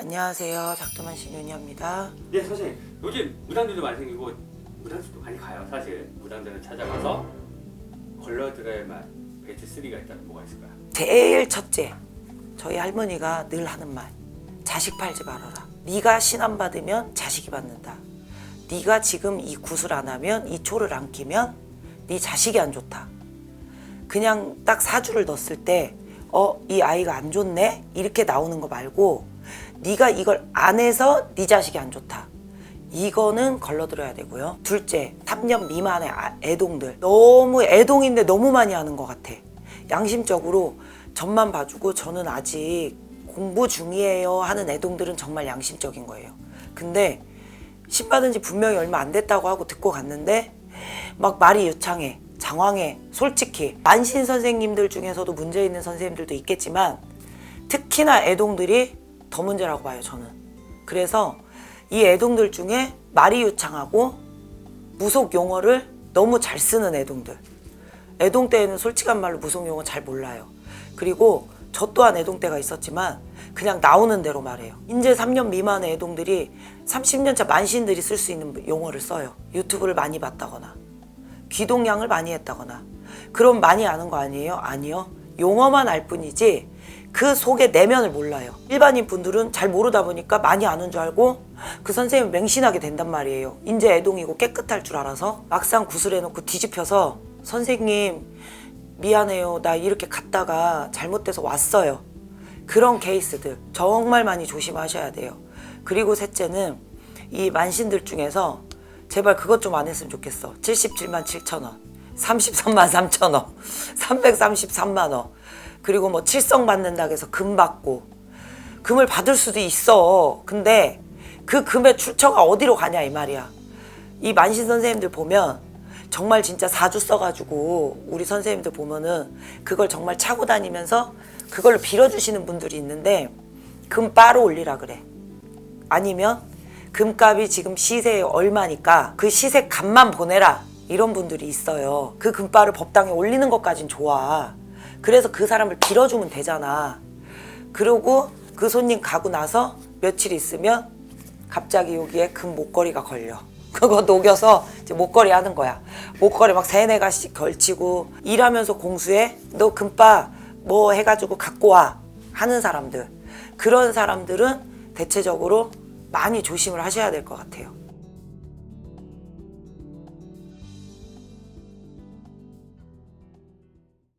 안녕하세요. 작두만 신윤이입니다. 네 선생님 요즘 무당들도 많이 생기고 무당들도 많이 가요 사실 무당들은 찾아가서 걸러들어야 만 베이트 3가 있다면 뭐가 있을까요? 제일 첫째, 저희 할머니가 늘 하는 말. 자식 팔지 말아라. 네가 신안 받으면 자식이 받는다. 네가 지금 이 굿을 안 하면 이 초를 안 끼면 네 자식이 안 좋다. 그냥 딱 사주를 넣었을 때, 어, 이 아이가 안 좋네? 이렇게 나오는 거 말고, 네가 이걸 안 해서 네 자식이 안 좋다. 이거는 걸러들어야 되고요. 둘째, 3년 미만의 아- 애동들. 너무 애동인데 너무 많이 하는 것 같아. 양심적으로 전만 봐주고 저는 아직 공부 중이에요 하는 애동들은 정말 양심적인 거예요. 근데 신 받은 지 분명히 얼마 안 됐다고 하고 듣고 갔는데 막 말이 유창해. 장황해. 솔직히 만신 선생님들 중에서도 문제 있는 선생님들도 있겠지만 특히나 애동들이 더 문제라고 봐요, 저는. 그래서 이 애동들 중에 말이 유창하고 무속 용어를 너무 잘 쓰는 애동들. 애동 때에는 솔직한 말로 무속 용어 잘 몰라요. 그리고 저 또한 애동 때가 있었지만 그냥 나오는 대로 말해요. 인제 3년 미만의 애동들이 30년차 만신들이 쓸 수 있는 용어를 써요. 유튜브를 많이 봤다거나 귀동냥을 많이 했다거나 그럼 많이 아는 거 아니에요? 아니요. 용어만 알 뿐이지 그 속의 내면을 몰라요. 일반인 분들은 잘 모르다 보니까 많이 아는 줄 알고 그 선생님 맹신하게 된단 말이에요. 인제 애동이고 깨끗할 줄 알아서 막상 구슬해놓고 뒤집혀서 선생님 미안해요. 나 이렇게 갔다가 잘못돼서 왔어요. 그런 케이스들 정말 많이 조심하셔야 돼요. 그리고 셋째는 이 만신들 중에서 제발 그것 좀 안 했으면 좋겠어. 77만 7천 원, 33만 3천 원, 333만 원. 그리고 뭐 칠성 받는다고 해서 금 받고 금을 받을 수도 있어. 근데 그 금의 출처가 어디로 가냐 이 말이야. 이 만신 선생님들 보면 정말 진짜 사주 써가지고 우리 선생님들 보면은 그걸 정말 차고 다니면서 그걸로 빌어주시는 분들이 있는데 금 바로 올리라 그래. 아니면 금값이 지금 시세에 얼마니까 그 시세 값만 보내라 이런 분들이 있어요. 그 금바를 법당에 올리는 것까진 좋아. 그래서 그 사람을 빌어주면 되잖아. 그러고 그 손님 가고 나서 며칠 있으면 갑자기 여기에 금 목걸이가 걸려. 그거 녹여서 이제 목걸이 하는 거야. 목걸이 막 세네 가씩 걸치고 일하면서 공수해. 너 금바 뭐 해가지고 갖고 와. 하는 사람들. 그런 사람들은 대체적으로 많이 조심을 하셔야 될 것 같아요.